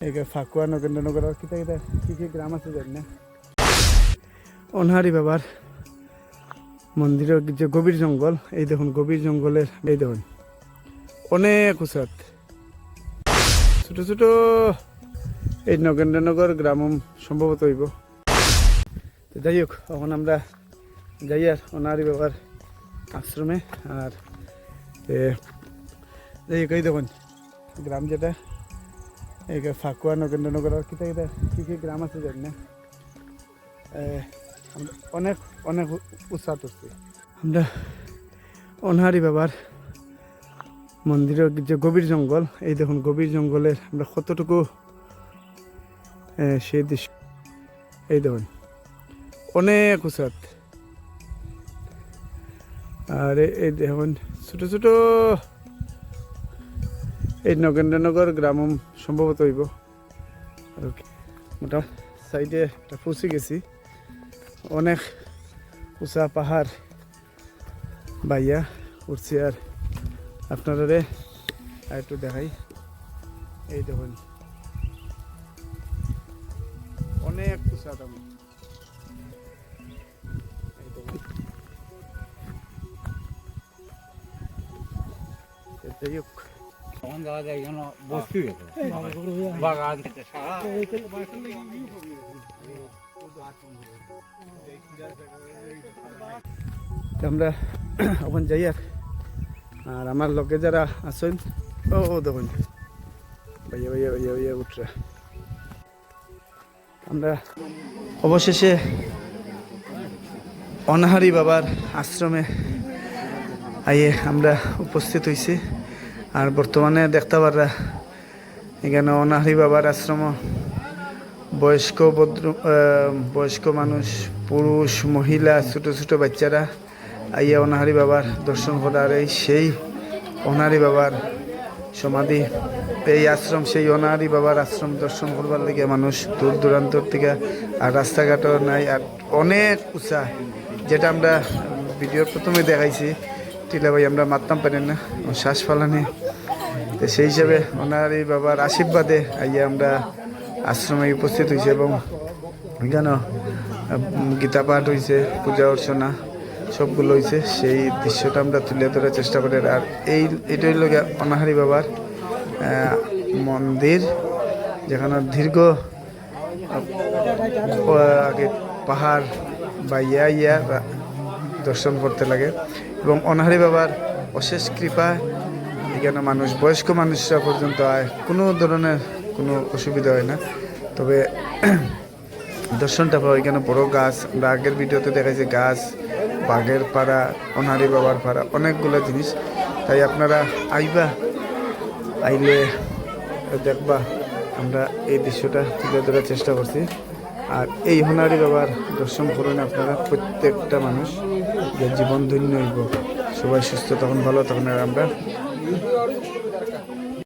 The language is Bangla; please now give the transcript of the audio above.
এই ফাকুয়া নগেন্দ্রনগর আর কিতা কিতা কি কি গ্রাম আছে জানি না। অনহারি বাবার মন্দিরের যে গভীর জঙ্গল এই দেখুন গভীর জঙ্গলের এই দেখুন অনেক উঁচাত। ছোট ছোট এই নগেন্দ্রনগর গ্রাম সম্ভবত হইব। যাই হোক এখন আমরা যাই আর অনারি বাবার আশ্রমে আর এ, যাই হোক এই দেখুন গ্রাম যেটা যে ফাকুয়া নগেন্দ্রনগর আর কিতা কিতা, কি কি গ্রাম আছে জানি না। অনেক অনেক উৎসাহ করছি আমরা অনহারি বাবার মন্দিরের যে গভীর জঙ্গল, এই দেখুন গভীর জঙ্গলের আমরা কতটুকু সেই দৃশ্য, এই দেখুন, অনেক উঁচাত আর এই দেখুন, ছোট ছোট এই নগেন্দ্রনগর গ্রাম সম্ভবত হইব আর কি। মোটা সাইডে একটা পৌঁছে গেছি অনেক উঁচা পাহাড় বাইয়া উঠছি আর আপনারা একটু দেখাই এই দেখুন অনেক উঁচা দাম। যাই আমরা ওখানে যাই আর আর আমার লোকে যারা আছেন ও ও দেখুন। ভাইয়া ভাইয়া ভাইয়া ভাইয়া উঠরা আমরা অবশেষে অনাহারি বাবার আশ্রমে আইয়ে আমরা উপস্থিত হয়েছি আর বর্তমানে দেখতে পাররা এখানে অনাহারি বাবার আশ্রম, বয়স্ক ভদ্র বয়স্ক মানুষ, পুরুষ, মহিলা, ছোট ছোট বাচ্চারা আইয়া অনাহারি বাবার দর্শন করার এই সেই অনাহারি বাবার সমাধি, এই আশ্রম, সেই অনাহারি বাবার আশ্রম দর্শন করবার লেগে মানুষ দূর দূরান্তর থেকে আর রাস্তাঘাটও নাই। আর অনেক উঁচা, যেটা আমরা ভিডিওর প্রথমে দেখাইছি টিলা ভাই, আমরা মারতাম পারি না। শ্বাস ফালানি। তো সেই হিসাবে ওনার এই বাবার আশীর্বাদে আইয়া আমরা আশ্রমে উপস্থিত হয়েছে এবং এখানে গীতা পাঠ হয়েছে পূজা অর্চনা সবগুলো হয়েছে সেই দৃশ্যটা আমরা তুলে ধরার চেষ্টা করি। আর এই, এটাই লোক অনাহারি বাবার মন্দির, যেখানে দীর্ঘ আগে পাহাড় বা ইয়া ইয়া দর্শন করতে লাগে। এবং অনাহারি বাবার অশেষ কৃপা। এখানে মানুষ, বয়স্ক মানুষরা পর্যন্ত আয়। কোনো ধরনের কোনো অসুবিধা হয় না। তবে দর্শনটা পাওয়া, এখানে বড় গাছ। আমরা আগের ভিডিওতে দেখাইছি গাছ, বাঘের পাড়া, অনাহারি বাবার পাড়া, অনেকগুলো জিনিস। তাই আপনারা আইবা, আইলে দেখবা, আমরা এই দৃশ্যটা তুলে ধরার চেষ্টা করছি। আর এই হোনারি বাবার দর্শন করুন আপনারা, প্রত্যেকটা মানুষ। জীবন ধন্য হইব। সবাই সুস্থ তখন ভালো তখন আর আমরা